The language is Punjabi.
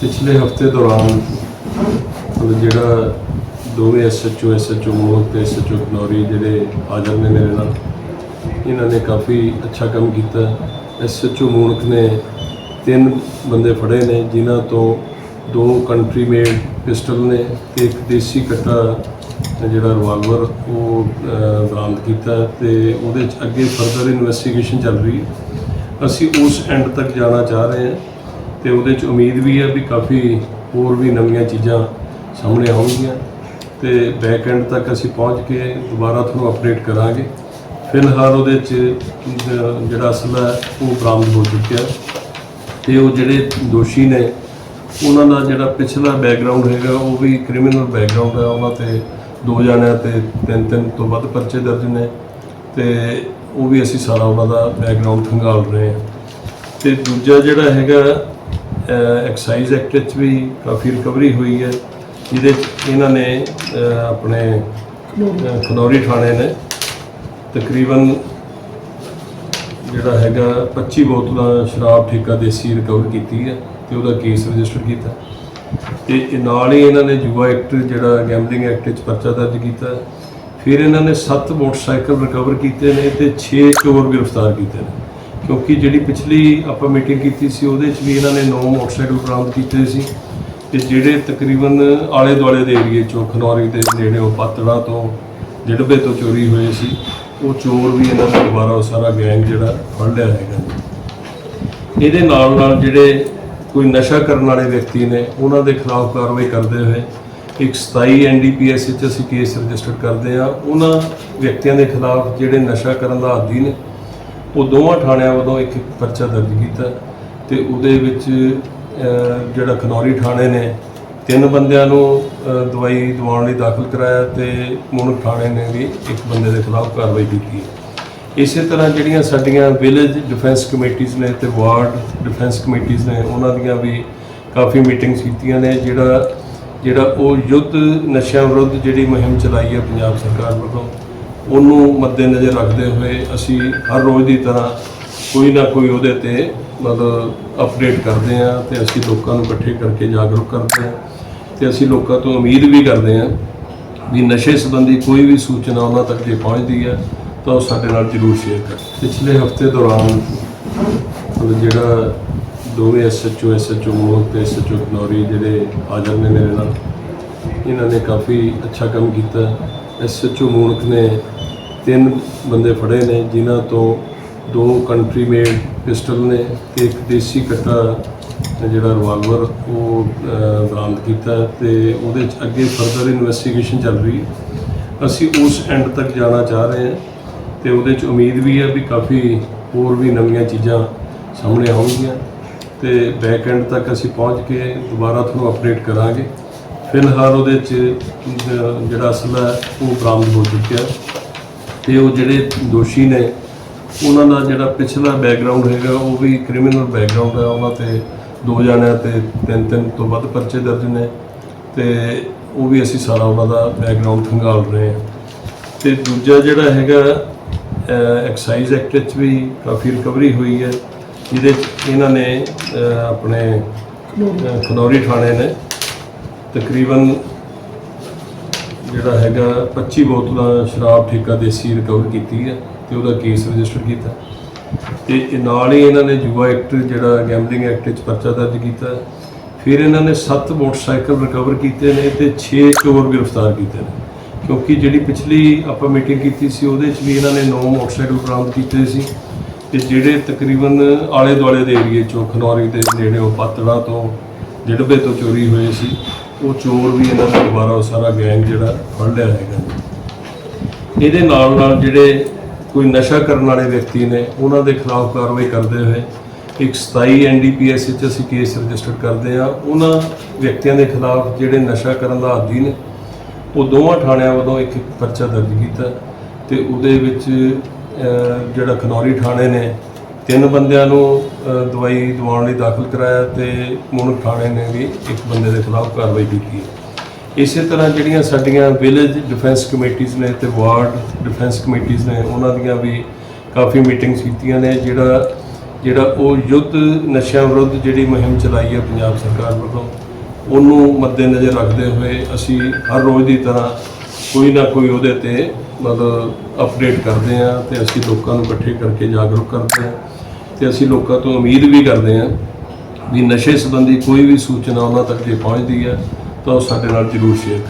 ਪਿਛਲੇ ਹਫ਼ਤੇ ਦੌਰਾਨ ਮਤਲਬ ਜਿਹੜਾ ਦੋਵੇਂ ਐਸਐਚਓ ਐਸਐਚਓ ਮੋਹਨ ਤੇ ਐਸਐਚਓ ਗਨੌਰੀ ਜਿਹੜੇ ਹਾਜ਼ਰ ਨੇ ਮੇਰੇ ਨਾਲ, ਇਹਨਾਂ ਨੇ ਕਾਫੀ ਅੱਛਾ ਕੰਮ ਕੀਤਾ। ਐਸਐਚਓ ਮੂਨਕ ਨੇ ਤਿੰਨ ਬੰਦੇ ਫੜੇ ਨੇ, ਜਿਨ੍ਹਾਂ ਤੋਂ ਦੋ ਕੰਟਰੀ ਮੇਡ ਪਿਸਟਲ ਨੇ ਤੇ ਇੱਕ ਦੇਸੀ ਕੱਟਾ ਜਿਹੜਾ ਰਿਵਾਲਵਰ ਉਹ ਬਰਾਮਦ ਕੀਤਾ ਤੇ ਉਹਦੇ ਚ ਅੱਗੇ ਫਰਦਰ ਇਨਵੈਸਟੀਗੇਸ਼ਨ ਚੱਲ ਰਹੀ ਹੈ। ਅਸੀਂ ਉਸ ਐਂਡ ਤੱਕ ਜਾਣਾ ਚਾਹ ਰਹੇ ਹਾਂ। ਤੇ ਉਹਦੇ ਚ ਉਮੀਦ ਵੀ ਹੈ ਵੀ ਕਾਫੀ ਹੋਰ ਵੀ ਨਵੀਆਂ ਚੀਜ਼ਾਂ ਸਾਹਮਣੇ ਆਉਣਗੀਆਂ ਤੇ ਬੈਕ ਐਂਡ ਤੱਕ ਅਸੀਂ ਪਹੁੰਚ ਕੇ ਦੁਬਾਰਾ ਤੁਹਾਨੂੰ ਅਪਡੇਟ ਕਰਾਂਗੇ। ਫਿਲਹਾਲ ਉਹਦੇ ਚ ਜਿਹੜਾ ਅਸਲ ਹੈ, ਉਹ ਬਰਾਮਦ ਹੋ ਚੁੱਕਿਆ ਤੇ ਉਹ ਜਿਹੜੇ ਦੋਸ਼ੀ ਨੇ, ਉਹਨਾਂ ਦਾ ਜਿਹੜਾ ਪਿਛਲਾ ਬੈਕਗ੍ਰਾਉਂਡ ਹੈਗਾ, ਉਹ ਵੀ ਕ੍ਰਿਮੀਨਲ ਬੈਕਗ੍ਰਾਉਂਡ ਹੈ। ਉਹਨਾਂ ਤੇ ਦੋ ਜਣਿਆਂ ਤੇ ਤਿੰਨ ਤਿੰਨ ਤੋਂ ਵੱਧ ਪਰਚੇ ਦਰਜ ਨੇ ਤੇ ਉਹ ਵੀ ਅਸੀਂ ਸਾਰਾ ਉਹਨਾਂ ਦਾ ਬੈਕਗ੍ਰਾਉਂਡ ਖੰਗਾਲ ਰਹੇ ਹਾਂ। ਤੇ ਦੂਜਾ ਜਿਹੜਾ ਹੈਗਾ ਐਕਸਾਈਜ਼ ਐਕਟ ਵਿੱਚ ਵੀ ਕਾਫੀ ਰਿਕਵਰੀ ਹੋਈ ਹੈ। ਜਿਹਦੇ ਇਹਨਾਂ ਨੇ ਆਪਣੇ ਖਨੌਰੀ ਥਾਣੇ ਨੇ ਤਕਰੀਬਨ ਜਿਹੜਾ ਹੈਗਾ 25 ਬੋਤਲਾਂ ਸ਼ਰਾਬ ਠੇਕਾ ਦੇਸੀ ਰਿਕਵਰ ਕੀਤੀ ਹੈ ਤੇ ਉਹਦਾ ਕੇਸ ਰਜਿਸਟਰ ਕੀਤਾ। ਤੇ ਇਹ ਨਾਲ ਹੀ ਇਹਨਾਂ ਨੇ ਜੂਆ ਐਕਟ ਜਿਹੜਾ ਗੈਂਬਲਿੰਗ ਐਕਟ ਵਿੱਚ ਪਰਚਾ ਦਰਜ ਕੀਤਾ। ਫਿਰ ਇਹਨਾਂ ਨੇ 7 ਮੋਟਰਸਾਈਕਲ ਰਿਕਵਰ ਕੀਤੇ ਨੇ ਤੇ 6 ਚੋਰ ਗ੍ਰਿਫਤਾਰ ਕੀਤੇ ਨੇ। ਕਿਉਂਕਿ ਜਿਹੜੀ ਪਿਛਲੀ ਆਪਾਂ ਮੀਟਿੰਗ ਕੀਤੀ ਸੀ, ਉਹਦੇ 'ਚ ਵੀ ਇਹਨਾਂ ਨੇ ਨੌ ਮੋਟਰਸਾਈਕਲ ਬਰਾਮਦ ਕੀਤੇ ਸੀ ਤੇ ਜਿਹੜੇ ਤਕਰੀਬਨ ਆਲੇ ਦੁਆਲੇ ਦੇ ਏਰੀਏ ਚੋਂ, ਖਨੌਰੀ ਦੇ ਉਹ ਪਾਤੜਾ ਤੋਂ ਜੜਬੇ ਤੋਂ ਚੋਰੀ ਹੋਏ ਸੀ, ਉਹ ਚੋਰ ਵੀ ਇਹਨਾਂ ਦਾ ਦੁਬਾਰਾ ਉਹ ਸਾਰਾ ਗੈਂਗ ਜਿਹੜਾ ਫੜ ਲਿਆ ਹੈਗਾ। ਇਹਦੇ ਨਾਲ ਨਾਲ ਜਿਹੜੇ ਕੋਈ ਨਸ਼ਾ ਕਰਨ ਵਾਲੇ ਵਿਅਕਤੀ ਨੇ, ਉਹਨਾਂ ਦੇ ਖਿਲਾਫ ਕਾਰਵਾਈ ਕਰਦੇ ਹੋਏ ਇੱਕ 27 ਐਨਡੀਪੀਐਸ ਵਿੱਚ ਅਸੀਂ ਕੇਸ ਰਜਿਸਟਰ ਕਰਦੇ ਆ ਉਹਨਾਂ ਵਿਅਕਤੀਆਂ ਦੇ ਖਿਲਾਫ ਜਿਹੜੇ ਨਸ਼ਾ ਕਰਨ ਦਾ ਆਦੀ ਨੇ ਉਹ ਦੋਵਾਂ ਥਾਣਿਆਂ ਵੱਲੋਂ ਇੱਕ ਪਰਚਾ ਦਰਜ ਕੀਤਾ ਤੇ ਉਹਦੇ ਵਿੱਚ ਜਿਹੜਾ ਖਨੌਰੀ ਥਾਣੇ ਨੇ, ਤਿੰਨ ਬੰਦਿਆਂ ਨੂੰ ਦਵਾਈ ਦਿਵਾਉਣ ਲਈ ਦਾਖਲ ਕਰਾਇਆ ਤੇ ਮੁਨਕ ਥਾਣੇ ਨੇ ਵੀ ਇੱਕ ਬੰਦੇ ਦੇ ਖਿਲਾਫ ਕਾਰਵਾਈ ਕੀਤੀ ਹੈ। ਇਸੇ ਤਰ੍ਹਾਂ ਜਿਹੜੀਆਂ ਸਾਡੀਆਂ ਵਿਲੇਜ ਡਿਫੈਂਸ ਕਮੇਟੀਆਂ ਨੇ ਤੇ ਵਾਰਡ ਡਿਫੈਂਸ ਕਮੇਟੀਆਂ ਨੇ, ਉਹਨਾਂ ਦੀਆਂ ਵੀ ਕਾਫੀ ਮੀਟਿੰਗਸ ਕੀਤੀਆਂ ਨੇ, ਜਿਹੜਾ ਜਿਹੜਾ ਉਹ ਯੁੱਧ ਨਸ਼ਿਆਂ ਵਿਰੁੱਧ ਜਿਹੜੀ ਮੁਹਿੰਮ ਚਲਾਈ ਹੈ ਪੰਜਾਬ ਸਰਕਾਰ ਵੱਲੋਂ ਉਹਨੂੰ ਮੱਦੇਨਜ਼ਰ ਰੱਖਦੇ ਹੋਏ ਅਸੀਂ ਹਰ ਰੋਜ਼ ਦੀ ਤਰ੍ਹਾਂ ਕੋਈ ਨਾ ਕੋਈ ਉਹਦੇ ਤੇ ਮਤਲਬ ਅਪਡੇਟ ਕਰਦੇ ਹਾਂ ਤੇ ਅਸੀਂ ਲੋਕਾਂ ਨੂੰ ਇਕੱਠੇ ਕਰਕੇ ਜਾਗਰੂਕ ਕਰਦੇ ਹਾਂ ਤੇ ਅਸੀਂ ਲੋਕਾਂ ਤੋਂ ਉਮੀਦ ਵੀ ਕਰਦੇ ਹਾਂ ਵੀ ਨਸ਼ੇ ਸੰਬੰਧੀ ਕੋਈ ਵੀ ਸੂਚਨਾ ਉਹਨਾਂ ਤੱਕ ਜੇ ਪਹੁੰਚਦੀ ਹੈ ਤਾਂ ਉਹ ਸਾਡੇ ਨਾਲ ਜ਼ਰੂਰ ਸ਼ੇਅਰ ਕਰ। ਪਿਛਲੇ ਹਫ਼ਤੇ ਦੌਰਾਨ ਮਤਲਬ ਜਿਹੜਾ ਦੋਵੇਂ ਐਸਐਚਓ ਐਸਐਚਓ ਮੋਹਨ ਤੇ ਐਸਐਚਓ ਗਨੌਰੀ ਜਿਹੜੇ ਹਾਜ਼ਰ ਨੇ ਮੇਰੇ ਨਾਲ, ਇਹਨਾਂ ਨੇ ਕਾਫੀ ਅੱਛਾ ਕੰਮ ਕੀਤਾ। ਐਸਐਚਓ ਮੂਨਕ ਨੇ ਤਿੰਨ ਬੰਦੇ ਫੜੇ ਨੇ, ਜਿਨ੍ਹਾਂ ਤੋਂ ਦੋ ਕੰਟਰੀ ਮੇਡ ਪਿਸਟਲ ਨੇ ਤੇ ਇੱਕ ਦੇਸੀ ਕੱਟਾ ਜਿਹੜਾ ਰਿਵਾਲਵਰ ਉਹ ਬਰਾਮਦ ਕੀਤਾ ਤੇ ਉਹਦੇ ਚ ਅੱਗੇ ਫਰਦਰ ਇਨਵੈਸਟੀਗੇਸ਼ਨ ਚੱਲ ਰਹੀ ਹੈ। ਅਸੀਂ ਉਸ ਐਂਡ ਤੱਕ ਜਾਣਾ ਚਾਹ ਰਹੇ ਹਾਂ ਤੇ ਉਹਦੇ ਚ ਉਮੀਦ ਵੀ ਹੈ ਵੀ ਕਾਫੀ ਹੋਰ ਵੀ ਨਵੀਆਂ ਚੀਜ਼ਾਂ ਸਾਹਮਣੇ ਆਉਣਗੀਆਂ ਤੇ ਬੈਕ ਐਂਡ ਤੱਕ ਅਸੀਂ ਪਹੁੰਚ ਕੇ ਦੁਬਾਰਾ ਤੁਹਾਨੂੰ ਅਪਡੇਟ ਕਰਾਂਗੇ। ਫਿਲਹਾਲ ਉਹਦੇ ਚ ਜਿਹੜਾ ਅਸਲ ਹੈ, ਉਹ ਬਰਾਮਦ ਹੋ ਚੁੱਕਿਆ ਤੇ ਉਹ ਜਿਹੜੇ ਦੋਸ਼ੀ ਨੇ, ਉਹਨਾਂ ਦਾ ਜਿਹੜਾ ਪਿਛਲਾ ਬੈਕਗ੍ਰਾਉਂਡ ਹੈਗਾ, ਉਹ ਵੀ ਕ੍ਰਿਮੀਨਲ ਬੈਕਗ੍ਰਾਉਂਡ ਹੈ। ਉਹਨਾਂ ਤੇ ਦੋ ਜਣਿਆਂ ਤੇ ਤਿੰਨ ਤਿੰਨ ਤੋਂ ਵੱਧ ਪਰਚੇ ਦਰਜ ਨੇ ਤੇ ਉਹ ਵੀ ਅਸੀਂ ਸਾਰਾ ਉਹਨਾਂ ਦਾ ਬੈਕਗ੍ਰਾਉਂਡ ਖੰਗਾਲ ਰਹੇ ਹਾਂ। ਤੇ ਦੂਜਾ ਜਿਹੜਾ ਹੈਗਾ ਐਕਸਾਈਜ਼ ਐਕਟ ਵਿੱਚ ਵੀ ਕਾਫੀ ਰਿਕਵਰੀ ਹੋਈ ਹੈ, ਜਿਹਦੇ ਇਹਨਾਂ ਨੇ ਆਪਣੇ ਖਨੌਰੀ ਥਾਣੇ ਨੇ ਤਕਰੀਬਨ ਜਿਹੜਾ ਹੈਗਾ 25 ਬੋਤਲਾਂ ਸ਼ਰਾਬ ਠੇਕਾ ਦੇਸੀ ਰਿਕਵਰ ਕੀਤੀ ਹੈ ਤੇ ਉਹਦਾ ਕੇਸ ਰਜਿਸਟਰ ਕੀਤਾ। ਤੇ ਇਹ ਨਾਲ ਹੀ ਇਹਨਾਂ ਨੇ ਜੂਆ ਐਕਟ ਜਿਹੜਾ ਗੈਂਬਲਿੰਗ ਐਕਟ ਵਿੱਚ ਪਰਚਾ ਦਰਜ ਕੀਤਾ। ਫਿਰ ਇਹਨਾਂ ਨੇ 7 ਮੋਟਰਸਾਈਕਲ ਰਿਕਵਰ ਕੀਤੇ ਨੇ ਤੇ 6 ਚੋਰ ਗ੍ਰਿਫਤਾਰ ਕੀਤੇ ਨੇ। ਕਿਉਂਕਿ ਜਿਹੜੀ ਪਿਛਲੀ ਆਪਾਂ ਮੀਟਿੰਗ ਕੀਤੀ ਸੀ, ਉਹਦੇ 'ਚ ਵੀ ਇਹਨਾਂ ਨੇ 9 ਮੋਟਰਸਾਈਕਲ ਬਰਾਮਦ ਕੀਤੇ ਸੀ। ਤੇ ਜਿਹੜੇ ਤਕਰੀਬਨ ਆਲੇ ਦੁਆਲੇ ਦੇ ਏਰੀਏ ਚੋਂ ਖਨੌਰੀ ਦੇ ਨੇੜਿਓਂ ਪਾਤੜਾ ਤੋਂ ਜੜਬੇ ਤੋਂ ਚੋਰੀ ਹੋਏ ਸੀ। ਉਹ ਚੋਰ ਵੀ ਇਹਨਾਂ ਦਾ ਦੁਬਾਰਾ ਉਹ ਸਾਰਾ ਗੈਂਗ ਜਿਹੜਾ ਫੜ ਲਿਆ ਹੈਗਾ। ਇਹਦੇ ਨਾਲ ਨਾਲ ਜਿਹੜੇ ਕੋਈ ਨਸ਼ਾ ਕਰਨ ਵਾਲੇ ਵਿਅਕਤੀ ਨੇ, ਉਹਨਾਂ ਦੇ ਖਿਲਾਫ ਕਾਰਵਾਈ ਕਰਦੇ ਹੋਏ ਇੱਕ 27 ਐਨਡੀਪੀਐਸ ਵਿੱਚ ਅਸੀਂ ਕੇਸ ਰਜਿਸਟਰ ਕਰਦੇ ਆ ਉਹਨਾਂ ਵਿਅਕਤੀਆਂ ਦੇ ਖਿਲਾਫ ਜਿਹੜੇ ਨਸ਼ਾ ਕਰਨ ਦਾ ਆਦੀ ਨੇ, ਉਹ ਦੋਵਾਂ ਥਾਣਿਆਂ ਵੱਲੋਂ ਇੱਕ ਪਰਚਾ ਦਰਜ ਕੀਤਾ ਤੇ ਉਹਦੇ ਵਿੱਚ ਜਿਹੜਾ ਖਨੌਰੀ ਥਾਣੇ ਨੇ ਤਿੰਨ ਬੰਦਿਆਂ ਨੂੰ ਅਹ, ਦਵਾਈ ਦਿਵਾਉਣ ਲਈ ਦਾਖਲ ਕਰਾਇਆ ਤੇ ਮੁਨਕ ਥਾਣੇ ਨੇ ਵੀ ਇੱਕ ਬੰਦੇ ਦੇ ਖਿਲਾਫ ਕਾਰਵਾਈ ਕੀਤੀ ਹੈ। ਇਸੇ ਤਰ੍ਹਾਂ ਜਿਹੜੀਆਂ ਸਾਡੀਆਂ ਵਿਲੇਜ ਡਿਫੈਂਸ ਕਮੇਟੀਆਂ ਨੇ ਤੇ ਵਾਰਡ ਡਿਫੈਂਸ ਕਮੇਟੀਆਂ ਨੇ ਉਹਨਾਂ ਦੀਆਂ ਵੀ ਕਾਫੀ ਮੀਟਿੰਗਸ ਕੀਤੀਆਂ ਨੇ ਜਿਹੜਾ ਜਿਹੜਾ ਉਹ ਯੁੱਧ ਨਸ਼ਿਆਂ ਵਿਰੁੱਧ ਜਿਹੜੀ ਮੁਹਿੰਮ ਚਲਾਈ ਹੈ ਪੰਜਾਬ ਸਰਕਾਰ ਵੱਲੋਂ ਉਹਨੂੰ ਮੱਦੇਨਜ਼ਰ ਰੱਖਦੇ ਹੋਏ ਅਸੀਂ ਹਰ ਰੋਜ਼ ਦੀ ਤਰ੍ਹਾਂ ਕੋਈ ਨਾ ਕੋਈ ਉਹਦੇ ਤੇ ਮਤਲਬ ਅਪਡੇਟ ਕਰਦੇ ਹਾਂ ਤੇ ਅਸੀਂ ਲੋਕਾਂ ਨੂੰ ਇਕੱਠੇ ਕਰਕੇ ਜਾਗਰੂਕ ਕਰਦੇ ਹਾਂ ਤੇ ਅਸੀਂ ਲੋਕਾਂ ਤੋਂ ਉਮੀਦ ਵੀ ਕਰਦੇ ਹਾਂ ਵੀ ਨਸ਼ੇ ਸੰਬੰਧੀ ਕੋਈ ਵੀ ਸੂਚਨਾ ਉਹਨਾਂ ਤੱਕ ਜੇ ਪਹੁੰਚਦੀ ਹੈ ਤਾਂ ਉਹ ਸਾਡੇ ਨਾਲ ਜ਼ਰੂਰ ਸ਼ੇਅਰ ਕਰਨ